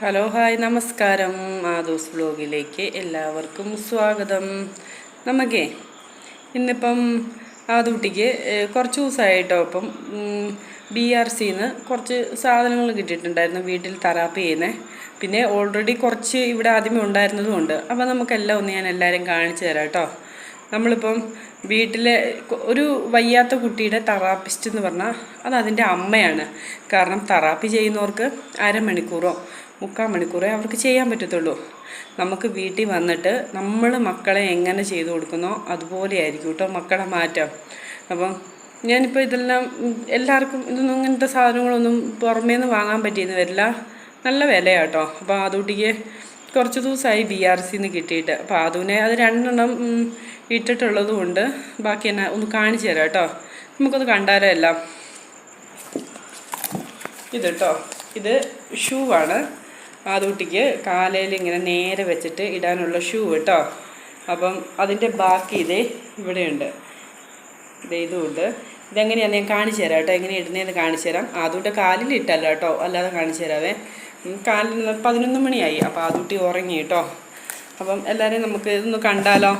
Hello hi നമസ്കാരം. മാധോസ് വ്ലോഗിലേക്ക് എല്ലാവർക്കും സ്വാഗതം. നമുക്കേ ഇന്നിപ്പം ആദൂട്ടിക്ക് കുറച്ച് ദിവസമായിട്ടോ ഇപ്പം ബി ആർ സിന്ന് കുറച്ച് സാധനങ്ങൾ കിട്ടിയിട്ടുണ്ടായിരുന്നു വീട്ടിൽ തെറാപ്പി ചെയ്യുന്നത് പിന്നെ ഓൾറെഡി കുറച്ച് ഇവിടെ ആദ്യമേ ഉണ്ടായിരുന്നതും ഉണ്ട്. അപ്പോൾ നമുക്കെല്ലാം ഒന്ന് ഞാൻ എല്ലാവരും കാണിച്ചു തരാം കേട്ടോ. നമ്മളിപ്പം വീട്ടിലെ ഒരു വയ്യാത്ത കുട്ടിയുടെ തെറാപ്പിസ്റ്റ് എന്ന് പറഞ്ഞാൽ അത് അതിന്റെ അമ്മയാണ്. കാരണം തെറാപ്പി ചെയ്യുന്നവർക്ക് അരമണിക്കൂറോ മുക്കാൽ മണിക്കൂറേ അവർക്ക് ചെയ്യാൻ പറ്റത്തുള്ളൂ. നമുക്ക് വീട്ടിൽ വന്നിട്ട് നമ്മൾ മക്കളെ എങ്ങനെ ചെയ്തു കൊടുക്കുന്നോ അതുപോലെ ആയിരിക്കും കേട്ടോ മക്കളെ മാറ്റം. അപ്പം ഞാനിപ്പോൾ ഇതെല്ലാം എല്ലാവർക്കും ഇതൊന്നും ഇങ്ങനത്തെ സാധനങ്ങളൊന്നും പുറമേ നിന്ന് വാങ്ങാൻ പറ്റിയെന്ന് വരില്ല. നല്ല വിലയാട്ടോ അപ്പോൾ അതുകൂട്ടിക്ക് കുറച്ച് ദിവസമായി ബി ആർ സിന്ന് കിട്ടിയിട്ട്. അപ്പോൾ ആദൂനെ അത് രണ്ടെണ്ണം ഇട്ടിട്ടുള്ളത് കൊണ്ട് ബാക്കി എന്നെ ഒന്ന് കാണിച്ചു തരാം കേട്ടോ. നമുക്കത് കണ്ടാലോ എല്ലാം. ഇത് കേട്ടോ. ഇത് ഷൂ ആണ് ആദൂട്ടിക്ക് കാലയിൽ ഇങ്ങനെ നേരെ വെച്ചിട്ട് ഇടാനുള്ള ഷൂ കേട്ടോ. അപ്പം അതിന്റെ ബാക്കി ഇതേ ഇവിടെയുണ്ട്. ഇതേ ഇതുമുണ്ട് ഇതെങ്ങനെയാണ് ഞാൻ കാണിച്ചു തരാം കേട്ടോ. എങ്ങനെ ഇടുന്നതെന്ന് കാണിച്ചു തരാം. ആദൂട്ട് കാലിൽ ഇട്ടല്ല കേട്ടോ. അല്ലാതെ കാണിച്ചു തരാവേ. കാലിൽ പതിനൊന്ന് മണിയായി. അപ്പോൾ ആദൂട്ടി ഉറങ്ങി കേട്ടോ. അപ്പം എല്ലാവരെയും നമുക്ക് ഇതൊന്ന് കണ്ടാലോ?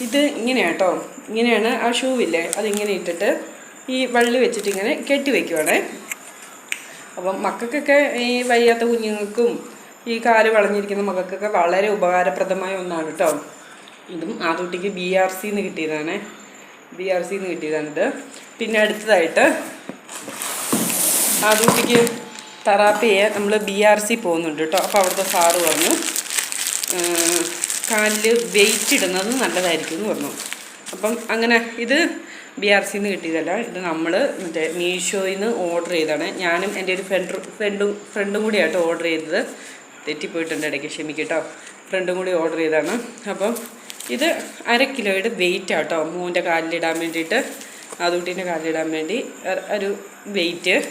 ഇത് ഇങ്ങനെയാണ് കേട്ടോ. ഇങ്ങനെയാണ് ആ ഷൂവില്ലേ? അതിങ്ങനെ ഇട്ടിട്ട് ഈ വള്ളി വെച്ചിട്ട് ഇങ്ങനെ കെട്ടി വെക്കുവാണേ. അപ്പം മക്കൾക്കൊക്കെ ഈ വയ്യാത്ത കുഞ്ഞുങ്ങൾക്കും ഈ കാൽ വളഞ്ഞിരിക്കുന്ന മക്കൾക്കൊക്കെ വളരെ ഉപകാരപ്രദമായ ഒന്നാണ് കേട്ടോ ഇതും ആദൂട്ടിക്ക് ബി ആർ സിന്ന് കിട്ടിയതാണ്. ബി ആർ സിന്ന് കിട്ടിയതാണിത്. പിന്നെ അടുത്തതായിട്ട് കുട്ടിക്ക് ചെയ്യാൻ നമ്മൾ ബി ആർ സി പോകുന്നുണ്ട് കേട്ടോ അപ്പോൾ അവിടുത്തെ സാറ് പറഞ്ഞു കാലിൽ വെയിറ്റ് ഇടുന്നത് നല്ലതായിരിക്കും എന്ന് പറഞ്ഞു. അപ്പം അങ്ങനെ ഇത് ബി ആർ സിന്ന് കിട്ടിയതല്ല. ഇത് നമ്മൾ മറ്റേ മീഷോയിൽ നിന്ന് ഓർഡർ ചെയ്തതാണ്. ഞാനും എന്റെ ഒരു ഫ്രണ്ട് ഫ്രണ്ടും ഫ്രണ്ടും കൂടിയായിട്ട് ഓർഡർ ചെയ്തത്. തെറ്റിപ്പോയിട്ടുണ്ട് ഇടയ്ക്ക് ക്ഷമിക്കട്ടോ. ഫ്രണ്ടും കൂടി ഓർഡർ ചെയ്തതാണ്. അപ്പം ഇത് അര കിലോയുടെ വെയിറ്റ് ആട്ടോ. മൂവിന്റെ കാലിലിടാൻ വേണ്ടിയിട്ട് ആദൂട്ടീന്റെ കാലിലിടാൻ വേണ്ടി ഒരു- വെയിറ്റ്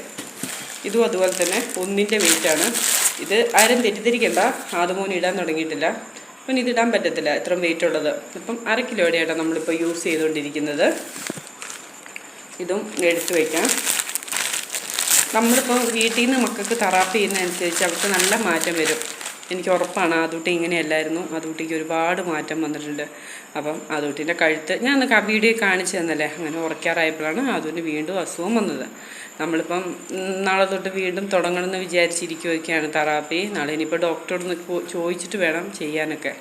ഇതും അതുപോലെ തന്നെ ഒന്നിന്റെ വെയിറ്റാണ് ഇത് ആരും തെറ്റിദ്ധരിക്കണ്ട. ആദ്യമോൻ ഇടാൻ തുടങ്ങിയിട്ടില്ല. അപ്പം ഇതിടാൻ പറ്റത്തില്ല. ഇത്രയും വെയിറ്റ് ഉള്ളത്. ഇപ്പം അര കിലോയുടെ ആയിട്ടാണ് നമ്മളിപ്പോൾ യൂസ് ചെയ്തുകൊണ്ടിരിക്കുന്നത്. ഇതും എടുത്തു വയ്ക്കാം നമ്മളിപ്പോൾ വീട്ടിൽ നിന്ന് മക്കൾക്ക് തറാപ്പ് ചെയ്യുന്നതനുസരിച്ച് അവർക്ക് നല്ല മാറ്റം വരും. എനിക്ക് ഉറപ്പാണ് ആദൂട്ടി ഇങ്ങനെയല്ലായിരുന്നു. ആദൂട്ടിക്ക് ഒരുപാട് മാറ്റം വന്നിട്ടുണ്ട്. അപ്പം ആദൂട്ടിന്റെ കഴുത്ത് ഞാൻ അന്ന് വീഡിയോ കാണിച്ചു തന്നല്ലേ? അങ്ങനെ ഉറക്കാറായപ്പോഴാണ് ആദൂട്ടിന് വീണ്ടും അസുഖം വന്നത്. നമ്മളിപ്പം നാളെ തൊട്ട് വീണ്ടും തുടങ്ങണമെന്ന് വിചാരിച്ചിരിക്കുകയൊക്കെയാണ് തെറാപ്പി. നാളെ ഇനിയിപ്പോൾ ഡോക്ടറോട് ചോദിച്ചിട്ട് വേണം ചെയ്യാനൊക്കെ.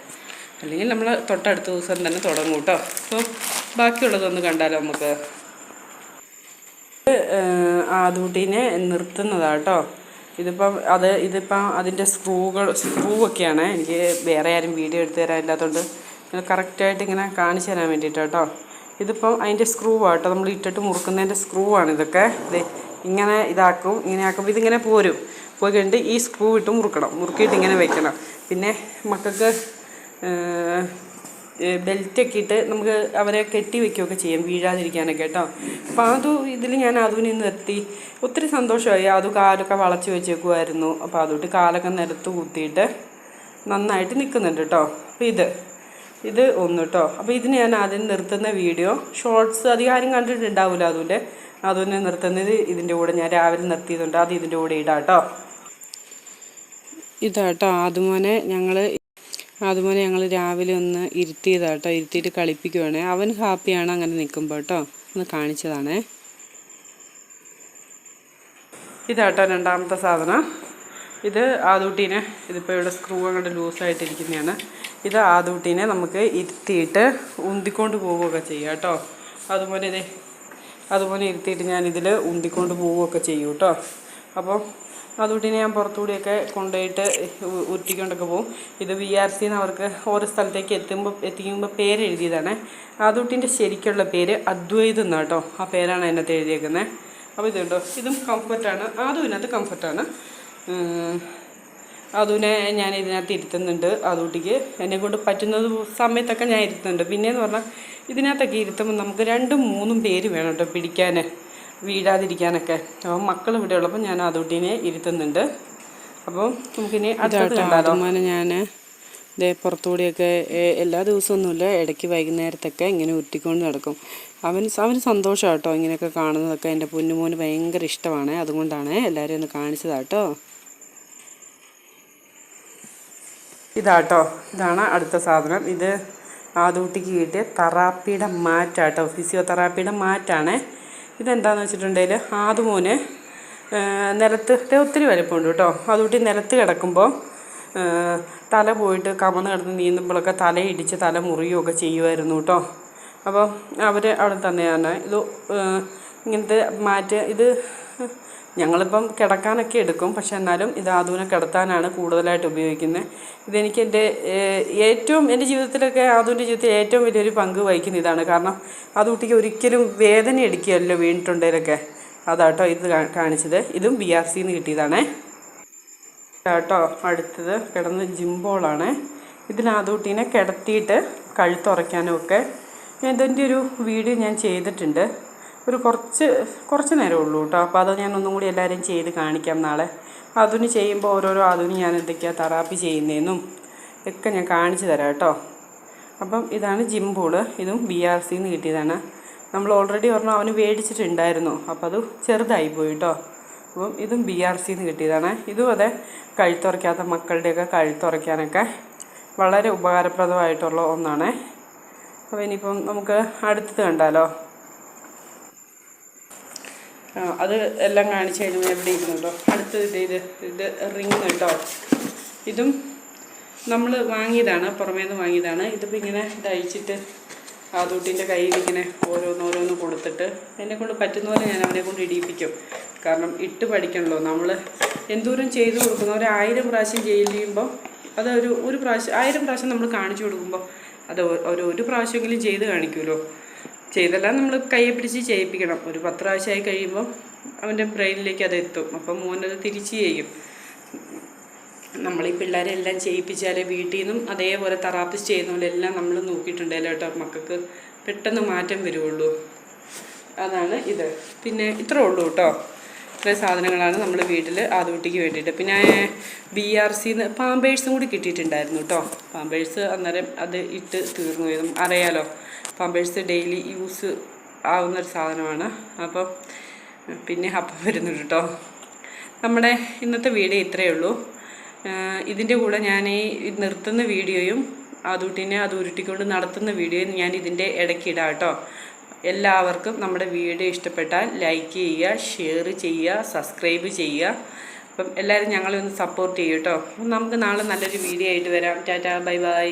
അല്ലെങ്കിൽ നമ്മൾ തൊട്ടടുത്ത ദിവസം തന്നെ തുടങ്ങും കേട്ടോ. അപ്പോൾ ബാക്കിയുള്ളതൊന്ന് കണ്ടാലോ നമുക്ക്? ആദൂട്ടീനെ നിർത്തുന്നതാട്ടോ ഇതിപ്പം അത് ഇതിപ്പം അതിന്റെ സ്ക്രൂകൾ സ്ക്രൂ ഒക്കെയാണ് എനിക്ക് വേറെ ആരും വീഡിയോ എടുത്ത് തരാനില്ലാത്തതുകൊണ്ട് ഇങ്ങനെ കറക്റ്റായിട്ട് ഇങ്ങനെ കാണിച്ചു തരാൻ വേണ്ടിയിട്ട് കേട്ടോ ഇതിപ്പം അതിന്റെ സ്ക്രൂ ആട്ടോ നമ്മൾ ഇട്ടിട്ട് മുറുക്കുന്നതിന്റെ സ്ക്രൂ ആണ് ഇതൊക്കെ. ഇത് ഇങ്ങനെ ഇതാക്കും ഇങ്ങനെ ആക്കുമ്പോൾ ഇതിങ്ങനെ പോരും. പോയി കഴിഞ്ഞിട്ട് ഈ സ്ക്രൂ ഇട്ട് മുറുക്കണം. മുറുക്കിയിട്ട് ഇങ്ങനെ വെക്കണം. പിന്നെ മക്കൾക്ക് ബെൽറ്റൊക്കെ ഇട്ട് നമുക്ക് അവരെ കെട്ടി വെക്കുകയൊക്കെ ചെയ്യാം വീഴാതിരിക്കാനൊക്കെ കേട്ടോ. അപ്പോൾ അതു ഇതിൽ ഞാൻ അതുവിനെ നിർത്തി. ഒത്തിരി സന്തോഷമായി. അത് കാലൊക്കെ വളച്ച് വെച്ചേക്കുമായിരുന്നു അപ്പോൾ അതുകൊണ്ട് കാലൊക്കെ നിരത്ത് കുത്തിയിട്ട് നന്നായിട്ട് നിൽക്കുന്നുണ്ട് കേട്ടോ. അപ്പോൾ ഇത് ഇത് ഒന്ന് കേട്ടോ. അപ്പോൾ ഇതിന് ഞാൻ ആദ്യം നിർത്തുന്ന വീഡിയോ ഷോർട്സ് അധികാരം കണ്ടിട്ടുണ്ടാവില്ല അതുകൊണ്ട് അതുകൊണ്ട് നിർത്തുന്നത് ഇതിന്റെ കൂടെ ഞാൻ രാവിലെ നിർത്തിയതുണ്ട് അത് ഇതിന്റെ കൂടെ ഇടാം കേട്ടോ. ഇതാട്ടോ ആദ്യമോനെ ഞങ്ങൾ ആദ്യമോനെ ഞങ്ങൾ രാവിലെ ഒന്ന് ഇരുത്തിയതാട്ടോ ഇരുത്തിയിട്ട് കളിപ്പിക്കുവാണേ. അവൻ ഹാപ്പിയാണ് അങ്ങനെ നിൽക്കുമ്പോൾ കേട്ടോ ഒന്ന് കാണിച്ചതാണേ. ഇതാട്ടോ രണ്ടാമത്തെ സാധനം. ഇത് ആദൂട്ടീനെ ഇതിപ്പോൾ ഇവിടെ സ്ക്രൂ അങ്ങോട്ട് ലൂസായിട്ടിരിക്കുന്നതാണ്. ഇത് ആദൂട്ടീനെ നമുക്ക് ഇരുത്തിയിട്ട് ഉന്തിക്കൊണ്ട് പോവുകയൊക്കെ ചെയ്യാം കേട്ടോ അതുപോലെ ഇതേ അതുപോലെ ഇരുത്തിയിട്ട് ഞാനിതിൽ ഉന്തിക്കൊണ്ട് പോവുകയൊക്കെ ചെയ്യും കേട്ടോ അപ്പോൾ അതുകൂട്ടിനെ ഞാൻ പുറത്തുകൂടിയൊക്കെ കൊണ്ടുപോയിട്ട് ഉരുട്ടിക്കൊണ്ടൊക്കെ പോകും. ഇത് വി ആർ സിന്ന് അവർക്ക് ഓരോ സ്ഥലത്തേക്ക് എത്തുമ്പോൾ എത്തിക്കുമ്പോൾ പേര് എഴുതിയതാണ്. അതുകൂട്ടിന്റെ ശരിക്കുള്ള പേര് അദ്വൈത് എന്നാണ് കേട്ടോ ആ പേരാണ് അതിനകത്ത് എഴുതിയേക്കുന്നത് അപ്പോൾ ഇതുണ്ടോ? ഇതും കംഫർട്ടാണ് അതും ഇതിനകത്ത് കംഫർട്ടാണ് അതുവിനെ ഞാൻ ഇതിനകത്ത് ഇരുത്തുന്നുണ്ട് അതുകൂട്ടിക്ക് എന്നെ കൊണ്ട് പറ്റുന്നത് സമയത്തൊക്കെ ഞാൻ ഇരുത്തുന്നുണ്ട്. പിന്നെയെന്ന് പറഞ്ഞാൽ ഇതിനകത്തൊക്കെ ഇരുത്തുമ്പോൾ നമുക്ക് രണ്ടും മൂന്നും പേര് വേണം കേട്ടോ പിടിക്കാൻ വീഴാതിരിക്കാനൊക്കെ. അപ്പം മക്കൾ ഇവിടെ ഉള്ളപ്പോൾ ഞാൻ അതുകൂട്ടിനെ ഇരുത്തുന്നുണ്ട്. അപ്പം നമുക്കിനി അടുത്തത് ഞാൻ ഇതേ പുറത്തുകൂടിയൊക്കെ എല്ലാ ദിവസമൊന്നുമില്ല. ഇടയ്ക്ക് വൈകുന്നേരത്തൊക്കെ ഇങ്ങനെ ഉരുട്ടിക്കൊണ്ട് നടക്കും. അവൻ അവന് സന്തോഷമാണ് കേട്ടോ ഇങ്ങനെയൊക്കെ കാണുന്നതൊക്കെ. എന്റെ പൊന്നുമോന് ഭയങ്കര ഇഷ്ടമാണ്. അതുകൊണ്ടാണ് എല്ലാവരും ഒന്ന് കാണിച്ചതാട്ടോ ഇതാട്ടോ ഇതാണ് അടുത്ത സാധനം. ഇത് ആദൂട്ടിക്ക് കിട്ടിയ തെറാപ്പിയുടെ മാറ്റാട്ടോ ഫിസിയോതെറാപ്പിയുടെ മാറ്റാണ്. ഇതെന്താണെന്ന് വെച്ചിട്ടുണ്ടെങ്കിൽ ആദുമോന് നിലത്ത് ഒത്തിരി വലിപ്പമുണ്ട് കേട്ടോ. അതുകൂട്ടി നിലത്ത് കിടക്കുമ്പോൾ തല പോയിട്ട് കമന്ന് കിടന്ന് നീന്തുമ്പോഴൊക്കെ തലയിടിച്ച് തല മുറിയുമൊക്കെ ചെയ്യുമായിരുന്നു കേട്ടോ. അപ്പോൾ അവർ അവിടെ തന്നെയാണ്. ഇത് ഇങ്ങനത്തെ മാറ്റ് ഇത് ഞങ്ങളിപ്പം കിടക്കാനൊക്കെ എടുക്കും. പക്ഷെ എന്നാലും ഇത് ആദൂനെ കിടത്താനാണ് കൂടുതലായിട്ട് ഉപയോഗിക്കുന്നത്. ഇതെനിക്ക് എന്റെ ഏറ്റവും എന്റെ ജീവിതത്തിലൊക്കെ ആദൂന്റെ ജീവിതത്തിൽ ഏറ്റവും വലിയൊരു പങ്ക് വഹിക്കുന്ന ഇതാണ്. കാരണം ആദൂട്ടിക്ക് ഒരിക്കലും വേദന എടുക്കുകയല്ലോ വീണിട്ടുണ്ടെങ്കിലൊക്കെ അതാട്ടോ ഇത് കാണിച്ചത്. ഇതും ബി ആർ സിന്ന് കിട്ടിയതാണേ. കേട്ടോ അടുത്തത്. കിടന്ന് ജിംബോളാണ് ഇതിനകത്തൂട്ടീനെ കിടത്തിയിട്ട് കഴുത്തുറയ്ക്കാനും ഒക്കെ ഇതിന്റെ ഒരു വീഡിയോ ഞാൻ ചെയ്തിട്ടുണ്ട്. ഒരു കുറച്ച് കുറച്ച് നേരമേ ഉള്ളൂ കേട്ടോ. അപ്പോൾ അത് ഞാൻ ഒന്നും കൂടി എല്ലാവരെയും ചെയ്ത് കാണിക്കാം നാളെ. അതിന് ചെയ്യുമ്പോൾ ഓരോരോ അതിന് ഞാൻ എന്തൊക്കെയാണ് തെറാപ്പി ചെയ്യുന്നതെന്നും ഒക്കെ ഞാൻ കാണിച്ചു തരാം കേട്ടോ. അപ്പം ഇതാണ് ജിംബൂൾ ഇതും ബി ആർ സിന്ന് കിട്ടിയതാണ്. നമ്മൾ ഓൾറെഡി ഒരെണ്ണം അവന് മേടിച്ചിട്ടുണ്ടായിരുന്നു. അപ്പോൾ അത് ചെറുതായി പോയി കേട്ടോ. അപ്പം ഇതും ബി ആർ സിന്ന് കിട്ടിയതാണ്. ഇതും അതെ കഴുത്തുറയ്ക്കാത്ത മക്കളുടെയൊക്കെ കഴുത്തുറയ്ക്കാനൊക്കെ വളരെ ഉപകാരപ്രദമായിട്ടുള്ള ഒന്നാണ്. അപ്പോൾ ഇനിയിപ്പം നമുക്ക് അടുത്തത് കണ്ടാലോ? അത് എല്ലാം കാണിച്ചു കഴിഞ്ഞാൽ എവിടെ ഇരുന്നുണ്ടോ അടുത്തത് ഇത് ഇത് ഇത് റിങ് കേട്ടോ ഇതും നമ്മൾ വാങ്ങിയതാണ് പുറമേ നിന്ന് വാങ്ങിയതാണ്. ഇതിപ്പോൾ ഇങ്ങനെ തയ്ച്ചിട്ട് ആദൂട്ടിന്റെ കയ്യിൽ ഇങ്ങനെ ഓരോന്നോരോന്ന് കൊടുത്തിട്ട് എന്നെ കൊണ്ട് പറ്റുന്ന പോലെ ഞാൻ അവനെ കൊണ്ട് ഇടിയിപ്പിക്കും. കാരണം ഇട്ട് പഠിക്കണമല്ലോ നമ്മൾ എന്തോരം ചെയ്തു കൊടുക്കുന്ന. ഒരു ആയിരം പ്രാവശ്യം ചെയ്യുമ്പോൾ അത് ഒരു ഒരു പ്രാവശ്യം ആയിരം പ്രാവശ്യം നമ്മൾ കാണിച്ചു കൊടുക്കുമ്പോൾ അത് ഒരു ഒരു പ്രാവശ്യമെങ്കിലും ചെയ്ത് കാണിക്കുമല്ലോ. ചെയ്തെല്ലാം നമ്മൾ കയ്യെ പിടിച്ച് ചെയ്യിപ്പിക്കണം. ഒരു പത്ത് പ്രാവശ്യമായി കഴിയുമ്പോൾ അവന്റെ ബ്രെയിനിലേക്ക് അത് എത്തും. അപ്പം മോനത് തിരിച്ച് ചെയ്യും. നമ്മൾ ഈ പിള്ളേരെ എല്ലാം ചെയ്യിപ്പിച്ചാലേ വീട്ടിൽ നിന്നും അതേപോലെ തെറാപ്പിസ്റ്റ് ചെയ്യുന്ന പോലെ എല്ലാം നമ്മൾ നോക്കിയിട്ടുണ്ടല്ലോ കേട്ടോ. മക്കൾക്ക് പെട്ടെന്ന് മാറ്റം വരുള്ളൂ അതാണ് ഇത്. പിന്നെ ഇത്രേ ഉള്ളൂ കേട്ടോ. ഇത്ര സാധനങ്ങളാണ് നമ്മൾ വീട്ടിൽ ആദ്യകുട്ടിക്ക് വേണ്ടിയിട്ട്. പിന്നെ ബി ആർ സിന്ന് പാമ്പേഴ്സും കൂടി കിട്ടിയിട്ടുണ്ടായിരുന്നു കേട്ടോ. പാമ്പേഴ്സ് അന്നേരം അത് ഇട്ട് തീർന്നു. അറിയാലോ. പാമ്പേഴ്സ് ഡെയിലി യൂസ് ആവുന്നൊരു സാധനമാണ്. അപ്പോൾ പിന്നെ അപ്പം വരുന്നുണ്ട് കേട്ടോ നമ്മുടെ ഇന്നത്തെ വീഡിയോ ഇത്രയേ ഉള്ളൂ. ഇതിന്റെ കൂടെ ഞാൻ ഈ നിർത്തുന്ന വീഡിയോയും ആദൂട്ടിനെ അത് ഉരുട്ടിക്കൊണ്ട് നടത്തുന്ന വീഡിയോയും ഞാൻ ഇതിന്റെ ഇടയ്ക്ക് ഇടാം കേട്ടോ എല്ലാവർക്കും നമ്മുടെ വീഡിയോ ഇഷ്ടപ്പെട്ടാൽ ലൈക്ക് ചെയ്യുക ഷെയർ ചെയ്യുക സബ്സ്ക്രൈബ് ചെയ്യുക. അപ്പം എല്ലാവരും ഞങ്ങളെ ഒന്ന് സപ്പോർട്ട് ചെയ്യും കേട്ടോ നമുക്ക് നാളെ നല്ലൊരു വീഡിയോ ആയിട്ട് വരാം. Tata bye bye.